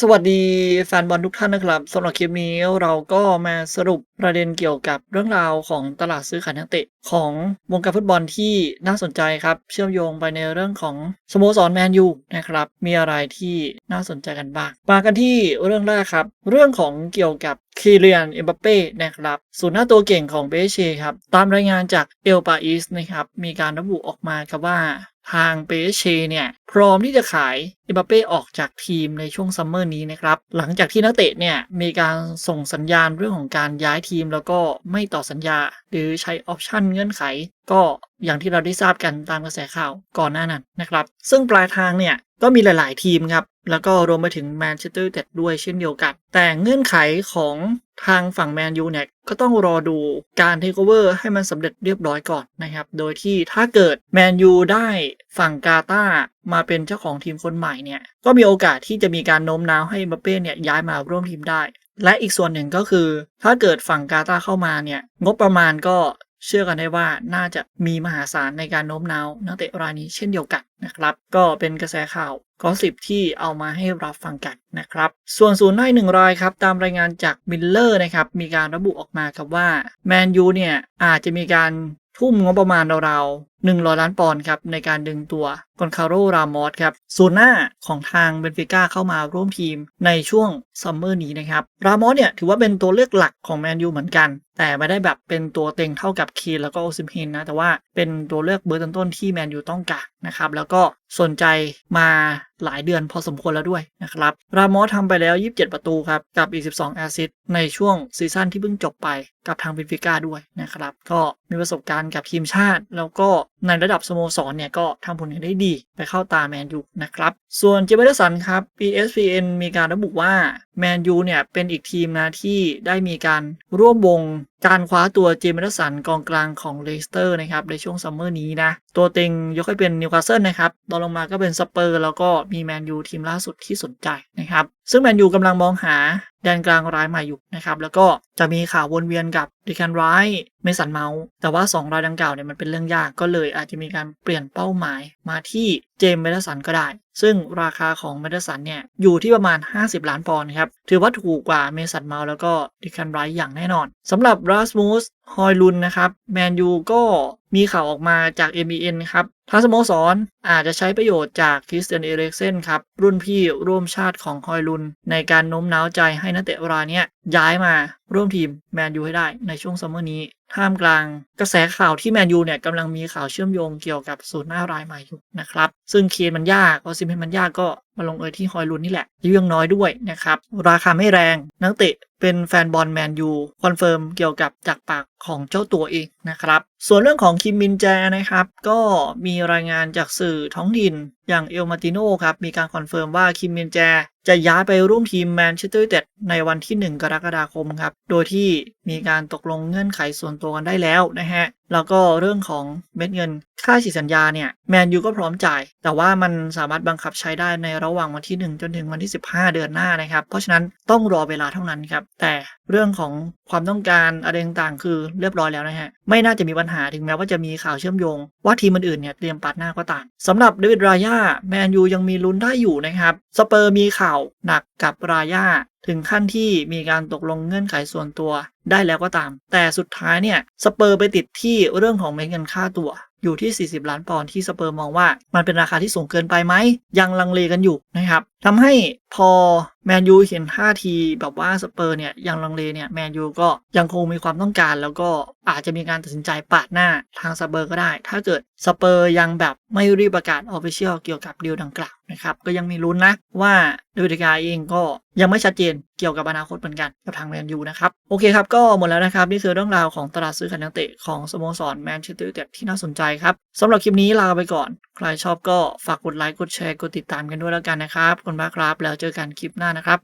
สวัสดีแฟนบอลทุกท่านนะครับสำหรับคลิปนี้เราก็มาสรุปประเด็นเกี่ยวกับเรื่องราวของตลาดซื้อขายนักเตะของวงการฟุตบอลที่น่าสนใจครับ เชื่อมโยงไปในเรื่องของสโมสรแมนยูนะครับ มีอะไรที่น่าสนใจกันบ้างมากันที่เรื่องแรกครับ เรื่องของเกี่ยวกับคีเรียนเอ็มบัปเป้นะครับศูนย์หน้าตัวเก่งของเบเชครับ ตามรายงานจากเอลปาอิสนะครับ มีการระบุออกมาครับว่า ทางเปเชเนี่ยพร้อมที่จะขายเอ็มบัปเป้ออกจากทีมในช่วงซัมเมอร์นี้นะครับ หลังจากที่นักเตะเนี่ยมีการส่งสัญญาณเรื่องของการย้ายทีมแล้วก็ไม่ต่อสัญญา หรือใช้ออปชันเงื่อนไข ก็อย่างที่เราได้ทราบกันตามกระแสข่าวก่อนหน้านั้นนะครับ ซึ่งปลายทางเนี่ย ก็มีหลาย ๆ ทีมครับ แล้วก็รวมไปถึงแมนเชสเตอร์ยูไนเต็ดด้วยเช่นเดียวกัน แต่เงื่อนไขของทางฝั่งแมนยูเนี่ยก็ต้องรอดูการเทคโอเวอร์ให้มันสำเร็จเรียบร้อยก่อนนะครับ โดยที่ถ้าเกิดแมนยูได้ฝั่งกาตามาเป็นเจ้าของทีมคนใหม่เนี่ย ก็มีโอกาสที่จะมีการโน้มน้าวให้บัปเป้เนี่ยย้ายมาร่วมทีมได้ และอีกส่วนหนึ่งก็คือ ถ้าเกิดฝั่งกาตาเข้ามาเนี่ยงบประมาณก็ เชื่อกันได้ว่าน่าจะมีมหาศาลในการโน้มน้าวนักเตะรายนี้เช่นเดียวกันนะครับ ก็เป็นกระแสข่าวก็สิบที่เอามาให้รับฟังกันนะครับ ส่วนศูนย์ในหนึ่งรายครับ ตามรายงานจากมิลเลอร์นะครับ มีการระบุออกมาครับว่าแมนยูเนี่ยอาจจะมีการทุ่มงบประมาณราว100 ล้านปอนด์ครับในการดึงตัวกอนคาโรรามอสครับศูนย์หน้าของทางเบนฟิก้าเข้ามาร่วมทีมในช่วงซัมเมอร์นี้นะครับรามอสเนี่ยถือว่าเป็นตัวเลือกหลักของแมนยูเหมือนกัน แต่ไม่ได้แบบเป็นตัวเต็งเท่ากับคีนแล้วก็โอซิมเฮนนะ แต่ว่าเป็นตัวเลือกเบอร์ต้นๆที่แมนยูต้องการนะครับแล้วก็สนใจมาหลายเดือนพอสมควรแล้วด้วยนะครับรามอสทำไปแล้ว 27 ประตูครับกับอีก 12 แอสซิสต์ในช่วงซีซั่นที่เพิ่งจบไปกับทางเบนฟิก้าด้วยนะครับก็มีประสบการณ์กับทีมชาติแล้วก็ในระดับสโมสรเนี่ยก็ทำผลงานได้ดีไปเข้าตาแมนยูนะครับ ส่วนเจเมเดสันครับ PSPN มีการระบุว่า แมนยูเนี่ยเป็นอีกทีมนะที่ได้มีการร่วมวงการคว้าตัวเจมส์สันกองกลางของเลสเตอร์นะครับในช่วงซัมเมอร์นี้นะ ตัวเต็งยกให้เป็นนิวคาสเซิลนะครับตอนลงมาก็เป็นสเปอร์แล้วก็มีแมนยูทีมล่าสุดที่สนใจนะครับ ซึ่งแมนยูกำลังมองหาแดนกลางรายใหม่อยู่นะครับแล้วก็จะมีข่าววนเวียนกับดิคันไรเมสันเมาส์แต่ว่า 2 รายดังกล่าวเนี่ยมันเป็นเรื่องยากก็เลยอาจจะมีการเปลี่ยนเป้าหมายมาที่เจมส์เมดสันก็ได้ ซึ่งราคาของเมดสันเนี่ยอยู่ที่ประมาณ 50 ล้านปอนด์ครับ ถือว่าถูกกว่าเมสันเมาแล้วก็ดิคันไรอย่างแน่นอนสำหรับราสมูสฮอยลุนนะครับแมนยูก็มีข่าวออกมาจาก MBN ครับทางสโมสรอาจจะใช้ประโยชน์จากคริสเตียนเอเริกเซนครับ รุ่นพี่ร่วมชาติของฮอยลุน ในการโน้มน้าวใจให้นักเตะรายนี้ย้ายมาร่วมทีมแมนยูให้ได้ในช่วงซัมเมอร์นี้ ท่ามกลางกระแสข่าวที่แมนยูเนี่ยกำลังมีข่าวเชื่อมโยงเกี่ยวกับสูตรหน้ารายใหม่อยู่นะครับ ซึ่งเคนมันยากออซิมเฮนมันยากก็ มาลงเอยที่ฮอยลุนนี่แหละอายุยังน้อยด้วยนะครับ ราคาไม่แรงนักเตะเป็นแฟนบอลแมนยูคอนเฟิร์มเกี่ยวกับจากปากของเจ้าตัวเองนะครับ ส่วนเรื่องของคิมมินแจนะครับ ก็มีรายงานจากสื่อท้องถิ่นอย่างเอลมาติโนครับ มีการคอนเฟิร์มว่าคิมมินแจ จะย้ายไปร่วมทีมแมนเชสเตอร์ยูไนเต็ดในวันที่ 1 กรกฎาคมครับ โดยที่มีการตกลงเงื่อนไขส่วนตัวกันได้แล้วนะฮะ แล้วก็เรื่องของเม็ดเงินค่าฉีดสัญญาเนี่ยแมนยูก็พร้อมจ่าย แต่ว่ามันสามารถบังคับใช้ได้ในระหว่างวันที่ 1 จนถึงวันที่ 15 เดือนหน้านะครับ เพราะฉะนั้นต้องรอเวลาเท่านั้นครับ แต่เรื่องของความต้องการอะไรต่างๆ คือเรียบร้อยแล้วนะฮะ ไม่น่าจะมีปัญหาถึงแม้ว่าจะมีข่าวเชื่อมโยง ว่าทีมอื่นๆเนี่ยเตรียมปัดหน้าก็ตามสำหรับเดวิดรายาแมนยูยังมีลุ้นได้อยู่นะครับสเปอร์มีข่าวหนักกับรายาถึงขั้นที่มีการตกลงเงื่อนไขส่วนตัวได้แล้วก็ตาม แต่สุดท้ายเนี่ยสเปอร์ไปติดที่เรื่องของเม็ดเงินค่าตัว อยู่ที่ 40 ล้านปอนด์ที่สเปอร์มองว่า มันเป็นราคาที่สูงเกินไปไหมยังลังเลกันอยู่นะครับทำให้พอ แมนยูเห็นท่าทีแบบว่าสเปอร์เนี่ยยังลังเลเนี่ยแมนยูก็ยังคงมีความต้องการ แล้วก็อาจจะมีการตัดสินใจปาดหน้าทางสเปอร์ก็ได้ ถ้าเกิดสเปอร์ยังแบบไม่รีบประกาศออฟฟิเชียลเกี่ยวกับดีลดังกล่าวนะครับก็ยังมีลุ้นนะว่าเดวิดกาเองก็ยังไม่ชัดเจนเกี่ยวกับอนาคตเหมือนกันกับทางแมนยูนะครับโอเคครับก็หมดแล้วนะครับนี่คือเรื่องราวของตลาดซื้อขายนักเตะของสโมสรแมนเชสเตอร์ยูไนเต็ดที่น่าสนใจครับสำหรับคลิปนี้ลาไปก่อน ใครชอบก็ฝากกดไลค์กดแชร์กดติดตามกันด้วยแล้วกันนะครับขอบคุณมากครับแล้วเจอกันคลิปหน้านะครับ